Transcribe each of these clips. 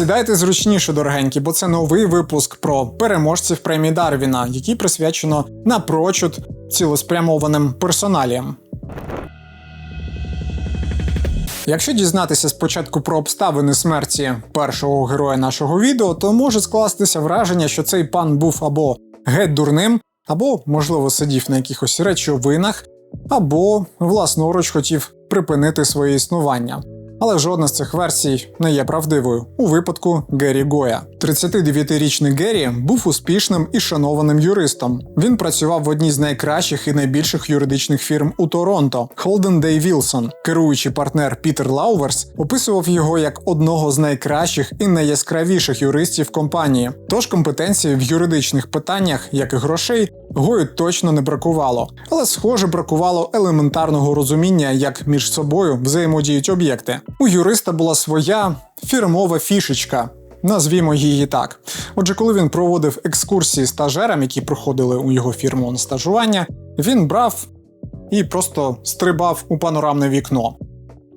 Сідайте зручніше, дорогенькі, бо це новий випуск про переможців премії Дарвіна, який присвячено напрочуд цілеспрямованим персоналіям. Якщо дізнатися спочатку про обставини смерті першого героя нашого відео, то може скластися враження, що цей пан був або геть дурним, або, можливо, сидів на якихось речовинах, або власноруч хотів припинити своє існування. Але жодна з цих версій не є правдивою у випадку Геррі Гоя. 39-річний Геррі був успішним і шанованим юристом. Він працював в одній з найкращих і найбільших юридичних фірм у Торонто Холден Дей Вілсон. Керуючий партнер Пітер Лауверс описував його як одного з найкращих і найяскравіших юристів компанії. Тож компетенції в юридичних питаннях, як і грошей, Гою точно не бракувало, але схоже бракувало елементарного розуміння, як між собою взаємодіють об'єкти. У юриста була своя фірмова фішечка. Назвімо її так. Отже, коли він проводив екскурсії стажерам, які проходили у його фірму на стажування, він брав і просто стрибав у панорамне вікно.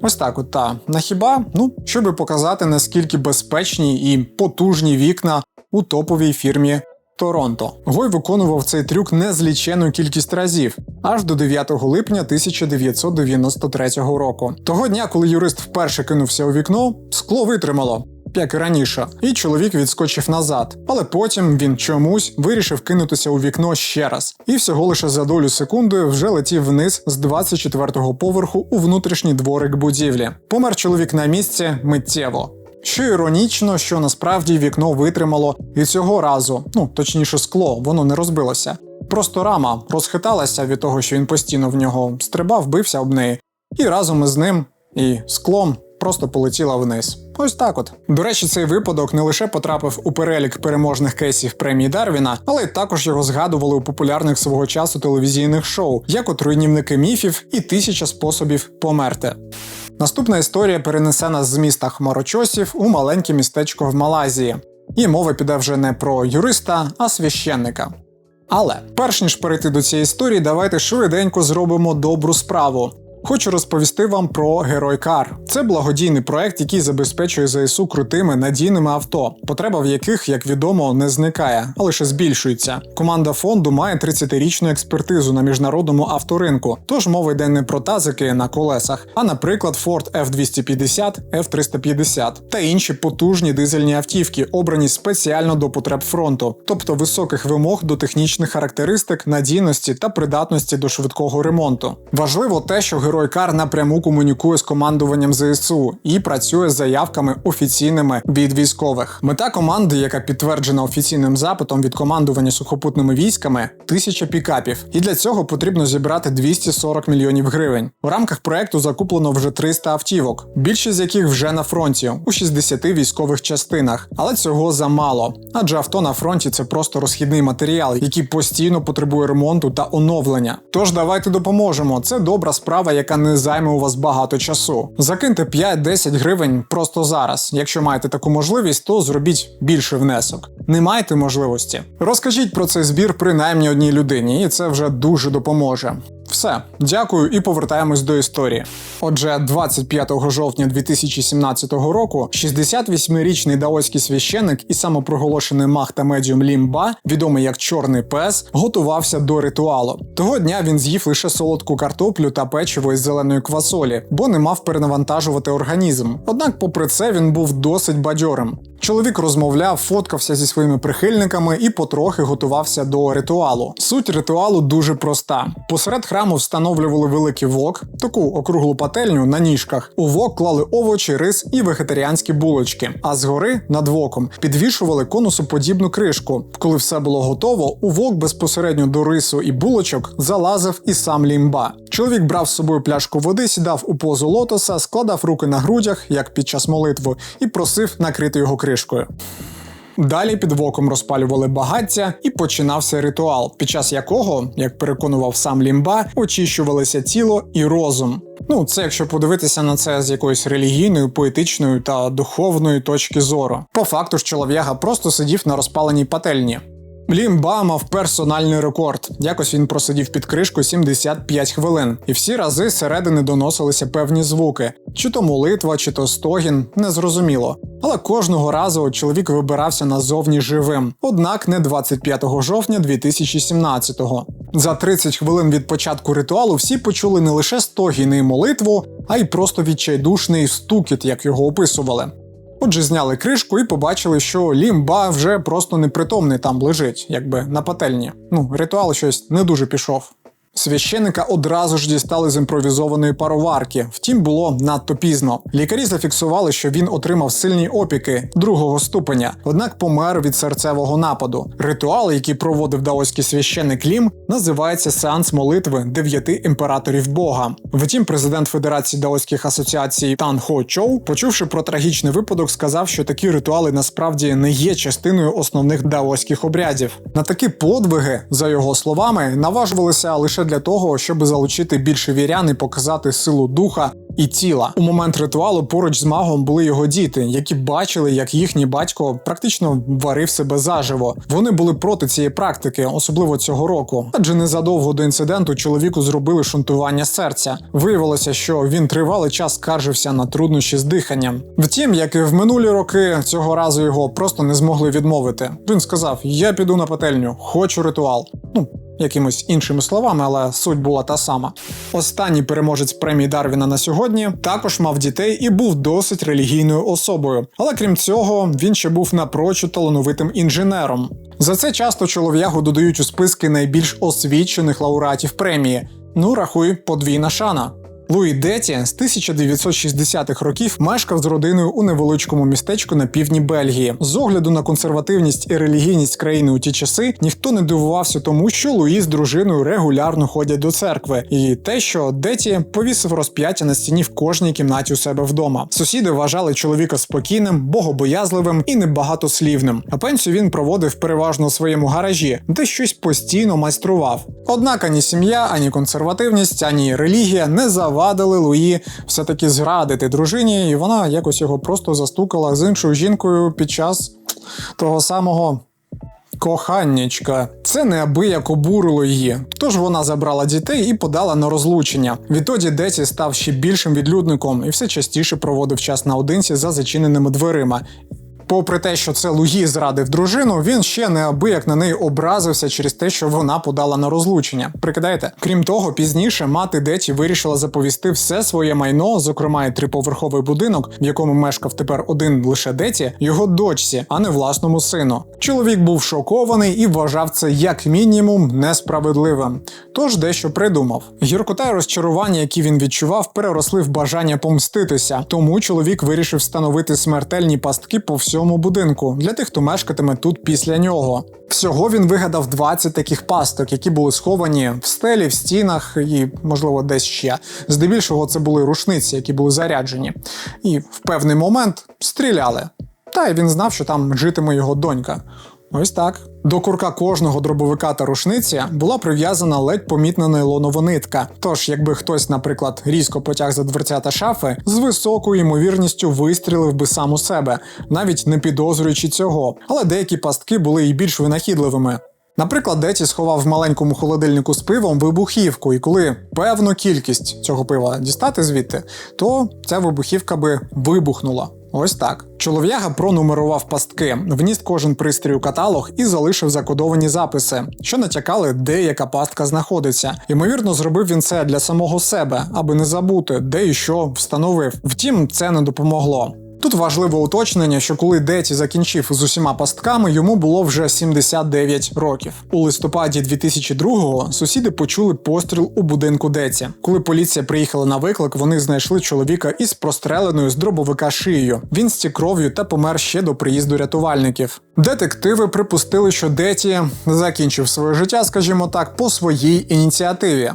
Ось так, от та хіба, ну щоби показати наскільки безпечні і потужні вікна у топовій фірмі Торонто. Гой виконував цей трюк незлічену кількість разів аж до 9 липня 1993 року. Того дня, коли юрист вперше кинувся у вікно, скло витримало. Як і раніше, і чоловік відскочив назад, але потім він чомусь вирішив кинутися у вікно ще раз, і всього лише за долю секунди вже летів вниз з 24-го поверху у внутрішній дворик будівлі. Помер чоловік на місці миттєво. Що іронічно, що насправді вікно витримало і цього разу, ну точніше, скло, воно не розбилося. Просто рама розхиталася від того, що він постійно в нього стрибав, бився об неї, і разом із ним і склом просто полетіла вниз. Ось так от. До речі, цей випадок не лише потрапив у перелік переможних кейсів премії Дарвіна, але й також його згадували у популярних свого часу телевізійних шоу, як от руйнівники міфів і тисяча способів померти. Наступна історія перенесе нас з міста Хмарочосів у маленьке містечко в Малайзії. І мова піде вже не про юриста, а священника. Але перш ніж перейти до цієї історії, давайте швиденько зробимо добру справу. Хочу розповісти вам про Герой Кар. Це благодійний проект, який забезпечує ЗСУ крутими надійними авто, потреба в яких, як відомо, не зникає, а лише збільшується. Команда фонду має 30-річну експертизу на міжнародному авторинку. Тож мова йде не про тазики на колесах, а, наприклад, Ford F250, F350 та інші потужні дизельні автівки, обрані спеціально до потреб фронту, тобто високих вимог до технічних характеристик, надійності та придатності до швидкого ремонту. Важливо те, що Герой Кар напряму комунікує з командуванням ЗСУ і працює з заявками офіційними від військових. Мета команди, яка підтверджена офіційним запитом від командування сухопутними військами, тисяча пікапів. І для цього потрібно зібрати 240 мільйонів гривень. У рамках проекту закуплено вже 300 автівок, більшість з яких вже на фронті у 60 військових частинах. Але цього замало. Адже авто на фронті це просто розхідний матеріал, який постійно потребує ремонту та оновлення. Тож давайте допоможемо. Це добра справа, яка не займе у вас багато часу. Закиньте 5-10 гривень просто зараз. Якщо маєте таку можливість, то зробіть більший внесок. Не маєте можливості. Розкажіть про цей збір принаймні одній людині, і це вже дуже допоможе. Все, дякую і повертаємось до історії. Отже, 25 жовтня 2017 року 68-річний даоський священник і самопроголошений мах та медіум Лімба, відомий як Чорний пес, готувався до ритуалу. Того дня він з'їв лише солодку картоплю та печиво із зеленої квасолі, бо не мав перенавантажувати організм. Однак, попри це, він був досить бадьорим. Чоловік розмовляв, фоткався зі своїми прихильниками і потрохи готувався до ритуалу. Суть ритуалу дуже проста: посеред храму встановлювали великий вок, таку округлу пательню на ніжках. У вок клали овочі, рис і вегетаріанські булочки. А згори над воком підвішували конусоподібну кришку. Коли все було готово, у вок безпосередньо до рису і булочок залазив і сам лімба. Чоловік брав з собою пляшку води, сідав у позу лотоса, складав руки на грудях, як під час молитви, і просив накрити його кришкою. Далі під воком розпалювали багаття і починався ритуал, під час якого, як переконував сам лімба, очищувалися тіло і розум. Ну, це якщо подивитися на це з якоїсь релігійної, поетичної та духовної точки зору. По факту ж чолов'яга просто сидів на розпаленій пательні. Лімба мав персональний рекорд. Якось він просидів під кришкою 75 хвилин, і всі рази зсередини доносилися певні звуки: чи то молитва, чи то стогін, незрозуміло. Але кожного разу чоловік вибирався назовні живим. Однак не 25 жовтня 2017-го. За 30 хвилин від початку ритуалу всі почули не лише стогіни і молитву, а й просто відчайдушний стукіт, як його описували. Отже, зняли кришку і побачили, що лімба вже просто непритомний там лежить, якби на пательні. Ну, ритуал щось не дуже пішов. Священика одразу ж дістали з імпровізованої пароварки, втім було надто пізно. Лікарі зафіксували, що він отримав сильні опіки другого ступеня, однак помер від серцевого нападу. Ритуал, який проводив даоський священик Лім, називається сеанс молитви дев'яти імператорів Бога. Втім, президент Федерації даоських асоціацій Тан Хо Чоу, почувши про трагічний випадок, сказав, що такі ритуали насправді не є частиною основних даоських обрядів. На такі подвиги, за його словами, наважувалися лише для того, щоб залучити більше вірян і показати силу духа і тіла. У момент ритуалу поруч з магом були його діти, які бачили, як їхній батько практично варив себе заживо. Вони були проти цієї практики, особливо цього року. Адже незадовго до інциденту чоловіку зробили шунтування серця. Виявилося, що він тривалий час скаржився на труднощі з диханням. Втім, як і в минулі роки, цього разу його просто не змогли відмовити. Він сказав: Я піду на пательню, хочу ритуал. Ну, якимось іншими словами, але суть була та сама. Останній переможець премії Дарвіна на сьогодні також мав дітей і був досить релігійною особою. Але крім цього, він ще був напрочуд талановитим інженером. За це часто чолов'ягу додають у списки найбільш освічених лауреатів премії. Ну, рахуй, подвійна шана. Луї Деті з 1960-х років мешкав з родиною у невеличкому містечку на півдні Бельгії. З огляду на консервативність і релігійність країни у ті часи ніхто не дивувався тому, що Луї з дружиною регулярно ходять до церкви, і те, що Деті повісив розп'яття на стіні в кожній кімнаті у себе вдома. Сусіди вважали чоловіка спокійним, богобоязливим і небагатослівним. А пенсію він проводив переважно у своєму гаражі, де щось постійно майстрував. Однак ані сім'я, ані консервативність, ані релігія не завадили Луї все-таки зрадити дружині, і вона якось його просто застукала з іншою жінкою під час того самого. Коханнячка, це неабияк обурило її. Тож вона забрала дітей і подала на розлучення. Відтоді Деті став ще більшим відлюдником і все частіше проводив час наодинці за зачиненими дверима. Попри те, що це Луї зрадив дружину, він ще неабияк на неї образився через те, що вона подала на розлучення. Прикидаєте? Крім того, пізніше мати Деті вирішила заповісти все своє майно, зокрема і триповерховий будинок, в якому мешкав тепер один лише Деті, його дочці, а не власному сину. Чоловік був шокований і вважав це як мінімум несправедливим. Тож дещо придумав. Гіркота і розчарування, які він відчував, переросли в бажання помститися. Тому чоловік вирішив встановити смертельні пастки по всьому будинку для тих, хто мешкатиме тут після нього. Всього він вигадав 20 таких пасток, які були сховані в стелі, в стінах і, можливо, десь ще. Здебільшого це були рушниці, які були заряджені. І в певний момент стріляли. Та й він знав, що там житиме його донька. Ось так. До курка кожного дробовика та рушниці була прив'язана ледь помітна нейлонова нитка. Тож, якби хтось, наприклад, різко потяг за дверцята шафи, з високою ймовірністю вистрілив би сам у себе, навіть не підозрюючи цього. Але деякі пастки були і більш винахідливими. Наприклад, Деті сховав в маленькому холодильнику з пивом вибухівку, і коли певну кількість цього пива дістати звідти, то ця вибухівка би вибухнула. Ось так. Чолов'яга пронумерував пастки, вніс кожен пристрій у каталог і залишив закодовані записи, що натякали, де яка пастка знаходиться. Ймовірно, зробив він це для самого себе, аби не забути, де і що встановив. Втім, це не допомогло. Тут важливе уточнення, що коли Деті закінчив з усіма пастками, йому було вже 79 років. У листопаді 2002-го сусіди почули постріл у будинку Деті. Коли поліція приїхала на виклик, вони знайшли чоловіка із простреленою з дробовика шиєю. Він стік кров'ю та помер ще до приїзду рятувальників. Детективи припустили, що Деті закінчив своє життя, скажімо так, по своїй ініціативі.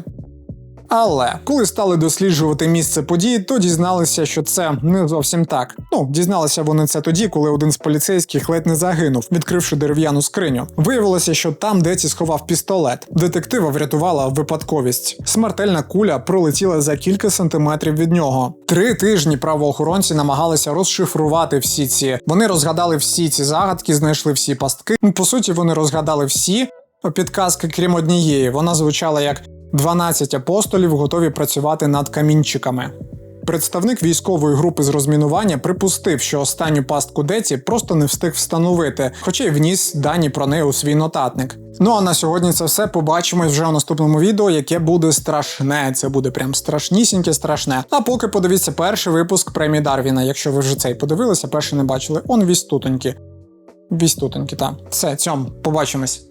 Але коли стали досліджувати місце події, то дізналися, що це не зовсім так. Ну, дізналися вони це тоді, коли один з поліцейських ледь не загинув, відкривши дерев'яну скриню. Виявилося, що там Деті сховав пістолет. Детектива врятувала випадковість. Смертельна куля пролетіла за кілька сантиметрів від нього. Три тижні правоохоронці намагалися розшифрувати всі ці. Вони розгадали всі ці загадки, знайшли всі пастки. По суті, вони розгадали всі підказки, крім однієї. Вона звучала як 12 апостолів готові працювати над камінчиками. Представник військової групи з розмінування припустив, що останню пастку Деті просто не встиг встановити, хоча й вніс дані про неї у свій нотатник. Ну а на сьогодні це все. Побачимось вже у наступному відео, яке буде страшне. Це буде прям страшнісіньке, страшне. А поки подивіться перший випуск премії Дарвіна. Якщо ви вже цей подивилися, перший не бачили, он. Вісь тутоньки, так. Все, цьом, побачимось.